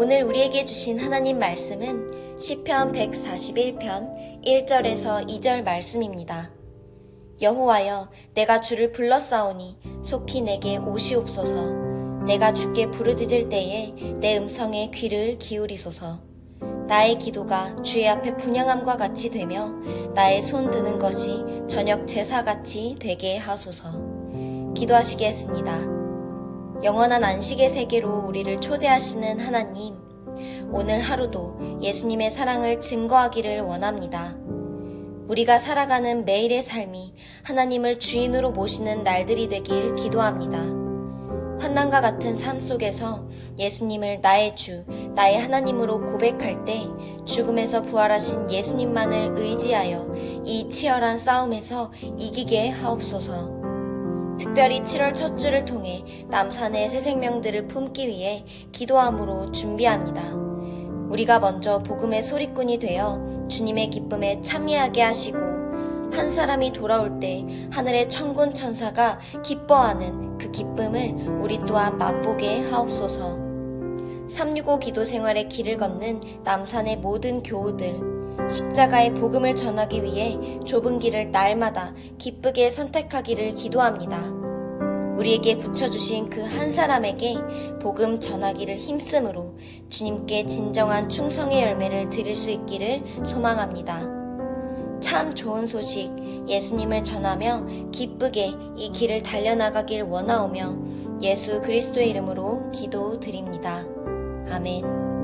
오늘 우리에게 주신 하나님 말씀은 시편 141편 1절에서 2절 말씀입니다. 여호와여 내가 주를 불렀사오니 속히 내게 오시옵소서 내가 주께 부르짖을 때에 내 음성에 귀를 기울이소서 나의 기도가 주의 앞에 분양함과 같이 되며 나의 손 드는 것이 저녁 제사같이 되게 하소서 기도하시겠습니다. 영원한 안식의 세계로 우리를 초대하시는 하나님, 오늘 하루도 예수님의 사랑을 증거하기를 원합니다. 우리가 살아가는 매일의 삶이 하나님을 주인으로 모시는 날들이 되길 기도합니다. 환난과 같은 삶 속에서 예수님을 나의 주, 나의 하나님으로 고백할 때 죽음에서 부활하신 예수님만을 의지하여 이 치열한 싸움에서 이기게 하옵소서. 특별히 7월 첫 주를 통해 남산의 새 생명들을 품기 위해 기도함으로 준비합니다. 우리가 먼저 복음의 소리꾼이 되어 주님의 기쁨에 참여하게 하시고 한 사람이 돌아올 때 하늘의 천군 천사가 기뻐하는 그 기쁨을 우리 또한 맛보게 하옵소서. 365 기도 생활의 길을 걷는 남산의 모든 교우들, 십자가의 복음을 전하기 위해 좁은 길을 날마다 기쁘게 선택하기를 기도합니다. 우리에게 붙여주신 그 한 사람에게 복음 전하기를 힘쓰므로 주님께 진정한 충성의 열매를 드릴 수 있기를 소망합니다. 참 좋은 소식, 예수님을 전하며 기쁘게 이 길을 달려나가길 원하오며 예수 그리스도의 이름으로 기도 드립니다. 아멘.